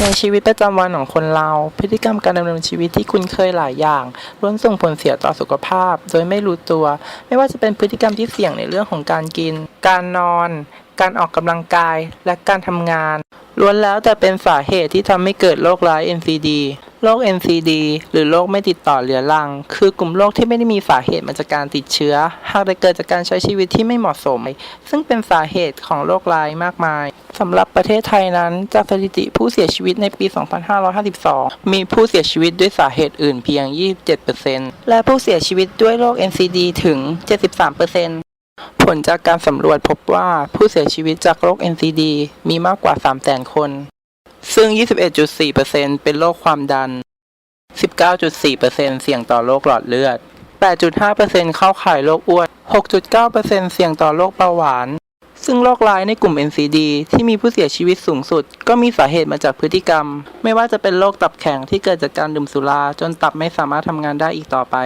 ในชีวิตประจำวันของคนเรา พฤติกรรมการดำเนินชีวิตที่คุ้นเคยหลายอย่างล้วนส่งผลเสียต่อสุขภาพ โดยไม่รู้ตัว ไม่ว่าจะเป็นพฤติกรรมที่เสี่ยงในเรื่องของการกิน การนอน การออกกำลังกาย และการทำงานล้วนแล้วแต่เป็นสาเหตุที่ทำให้เกิดโรคร้าย NCD โรค NCD หรือโรคไม่ติดต่อเรื้อรัง คือกลุ่มโรคที่ไม่ได้มีสาเหตุมาจากการติดเชื้อ หากแต่เกิดจากการใช้ชีวิตที่ไม่เหมาะสม ซึ่งเป็นสาเหตุของโรคร้ายมากมาย สำหรับประเทศไทยนั้น จากสถิติผู้เสียชีวิตในปี 2552 มีผู้เสียชีวิตด้วยสาเหตุอื่นเพียง 27%และผู้เสียชีวิตด้วยโรค NCD ถึง 73%ผลจากการสำรวจพบว่าผู้เสียชีวิตจากโรค NCD มีมากกว่า 300,000 คน ซึ่ง 21.4%เป็นโรคความดัน 19.4%เสี่ยงต่อโรคหลอดเลือด 8.5%เข้าข่ายโรคอ้วน 6.9%เสี่ยงต่อโรคเบาหวาน ซึ่งโรคร้ายในกลุ่ม NCD ที่มีผู้เสียชีวิตสูงสุด ก็มีสาเหตุมาจากพฤติกรรม ไม่ว่าจะเป็นโรคตับแข็งที่เกิดจากการดื่มสุราจนตับไม่สามารถทำงานได้อีกต่อไป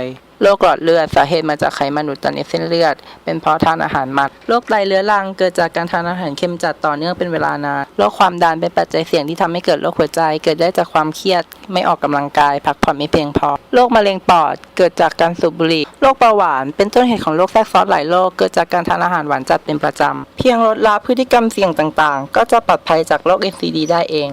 โรคหลอดเลือดสาเหตุมาจากไขมันอุดตันในเส้นเลือด เป็นเพราะทานอาหารหมักโรคไตเรื้อรังเกิดจากการทานอาหารเค็มจัดต่อเนื่องเป็นเวลานานโรคความดันเป็นปัจจัยเสี่ยงที่ทำให้เกิดโรคหัวใจ เกิดได้จากความเครียด ไม่ออกกำลังกาย พักผ่อนไม่เพียงพอโรคมะเร็งปอด เกิดจากการสูบบุหรี่โรคเบาหวาน เป็นต้นเหตุของโรคแทรกซ้อนหลายโรคเกิดจากการทานอาหารหวานจัดเป็นประจำเพียงลดละพฤติกรรมเสี่ยงต่างๆ ก็จะปลอดภัยจากโรค NCD ได้เอง